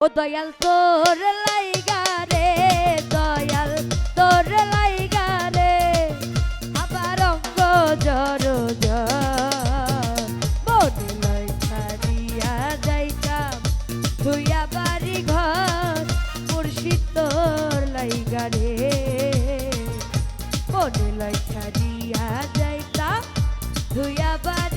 ও দয়াল তোর লাইগা রে, দয়াল তোর লাইগা রে। আবার অঙ্গ জর মনে ছাড়িয়া যাইতাম। ছাড়িয়া যাইতাম, ধুইয়া বাড়ি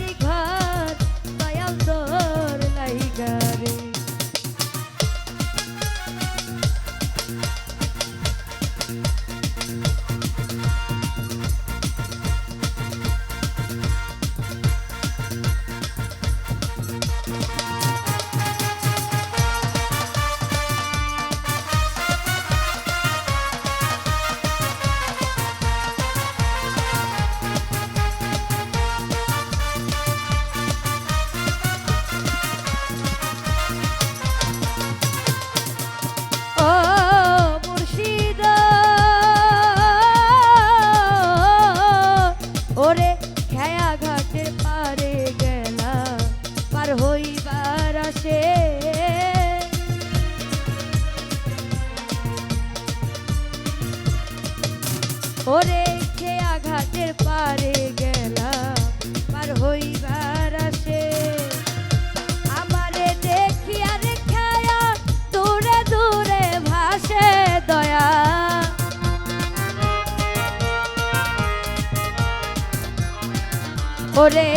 ওরে,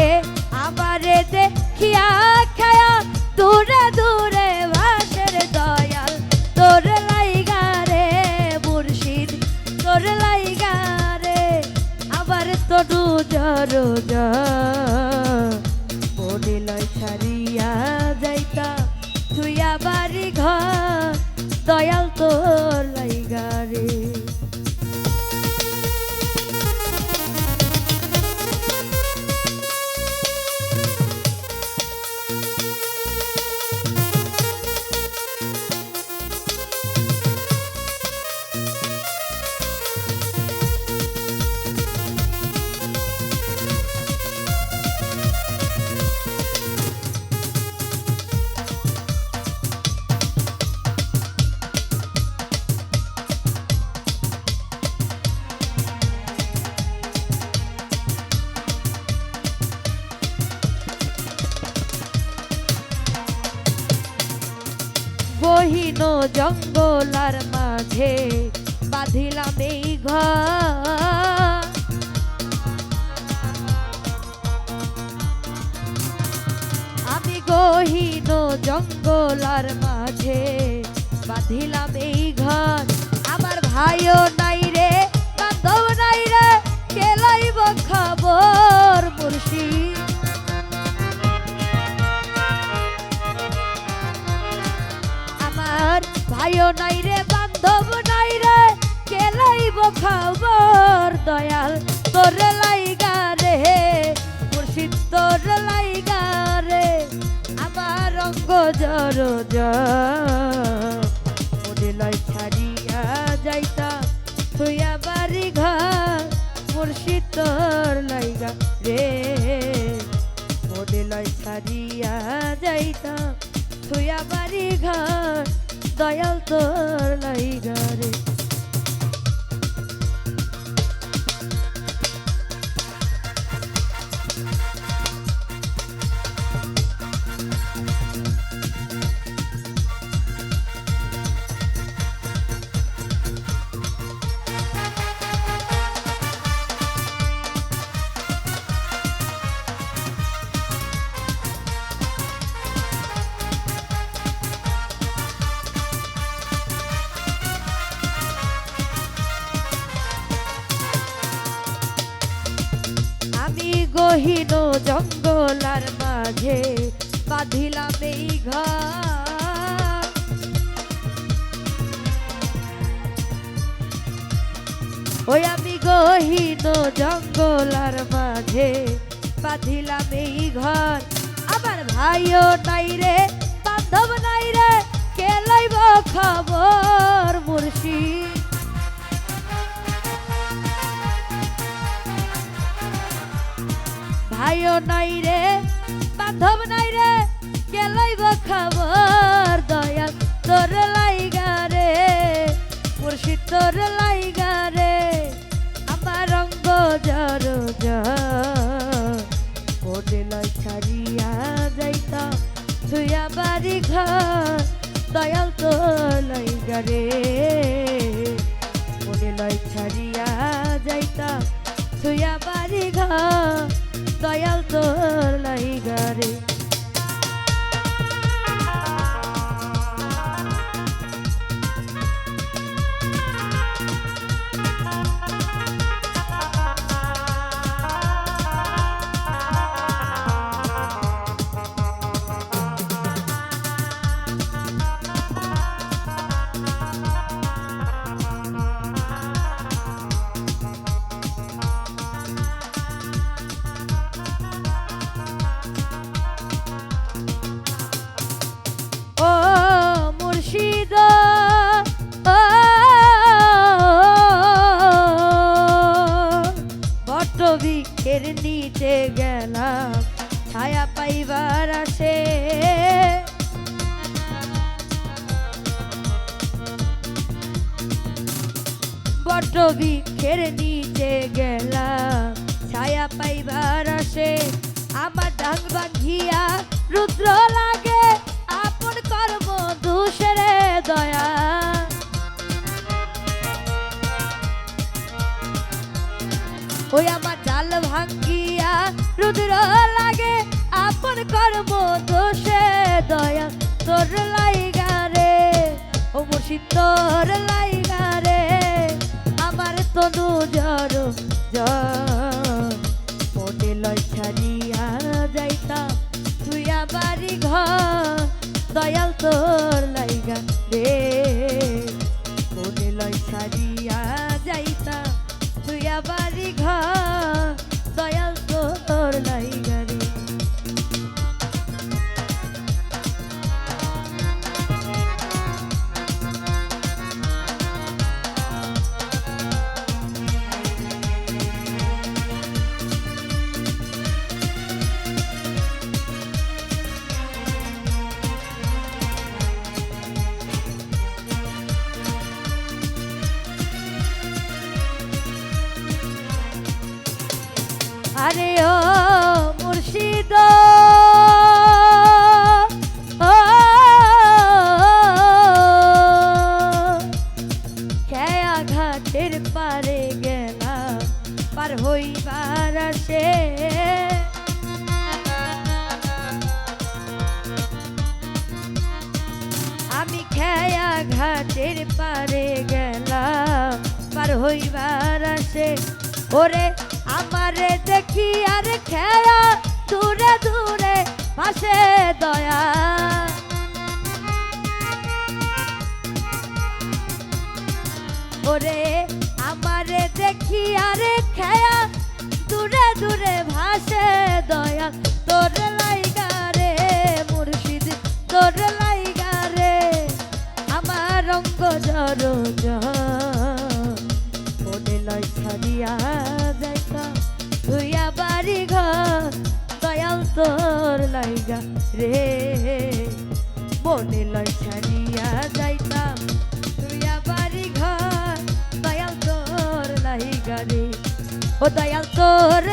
আমারে দেখিয়া খায়া দূরে দূরে ভাসের দয়াল। তোর লাইগা রে মুর্শিদ, তোর লাইগা রে, আবার তরু জর মনে গহীন জঙ্গলার মাঝে বাঁধিলাম এই ঘর। আমি গহীন জঙ্গলার মাঝে বাঁধিলাম এই ঘর। আমার ভাইও নাই নাই রে, বান্ধব নাই রে, কে লাইব খবর দয়াল? তোর লাইগা রে, মুর্শিদ তোর লাইগা রে, আমার অঙ্গ জর লয় ছাড়িয়া যাইতা তুইয়া বাড়ি ঘর, মুর্শিদ তোর লাইগা রে। লয় ছাড়িয়া যাইতা দয়াল তোর লাইগা রে। গহীন জঙ্গলার মাঝে বাঁধিলাম এই ওই আমি গহীন জঙ্গলার মাঝে বাঁধিলাম এই ঘর আমার ভাইও নাই রে, বান্ধব নাই রে, কে লইব খবর মুর্শিদ? আয়ো নাই রে, বান্ধব নাই রে গেলইব খবর দয়া তোর লাইগা রে, মুর্শিদ তোর লাইগা রে, আমার অঙ্গ জর জয় ছাড়িয়া যাইতা ছুয়া বাড়ি ঘর, দয়াল তো লাইগা রে। মনে লয় ছাড়িয়া যাইতা ছুয়া বাড়ি ঘর ও বটবৃক্ষের নিচে গেলাম। ছায়া পাইবার আসে, আমার ডাং বাঁধিয়া রুদ্র লাগে, আপন কর্ম দোষরে দয়া। ওই আমার ডাল ভাঙ্গিয়া রুদ্র লাগে, আপন কর্ম দোষে দয়া। তোর লাইগা রে, ও মুর্শিদ তোর লাইগা তনু জর লয় ছাড়িয়া যাইতাম তুইয়া বাড়ি ঘর দয়াল তোর লাইগা। আরে ও মুর্শিদ। ঘাটের পারে গেলাম? পার হইবার আসে। আমি খেয়া ঘাটের পারে গেলাম? পার হইবার আসে। ওরে আমারে দেখি আর খেয়া, দূরে দূরে পাশে দয়া। ওরে আমারে দেখি আরে খেয়া, দূরে দূরে ভাসে দয়া। তোর লাইগা রে মুর্শিদ, তোর লাইগা রে, আমার রঙ্গ জর মনে লয় দিয়া যাইতা ধুইয়া বাড়ি ঘর, দয়াল তোর লাইগা রে। মনে লয় দিয়া যাইতাম ধুইয়া বাড়ি ঘর, দয়াল তোর লাইগা রে। ও দয়াল তোর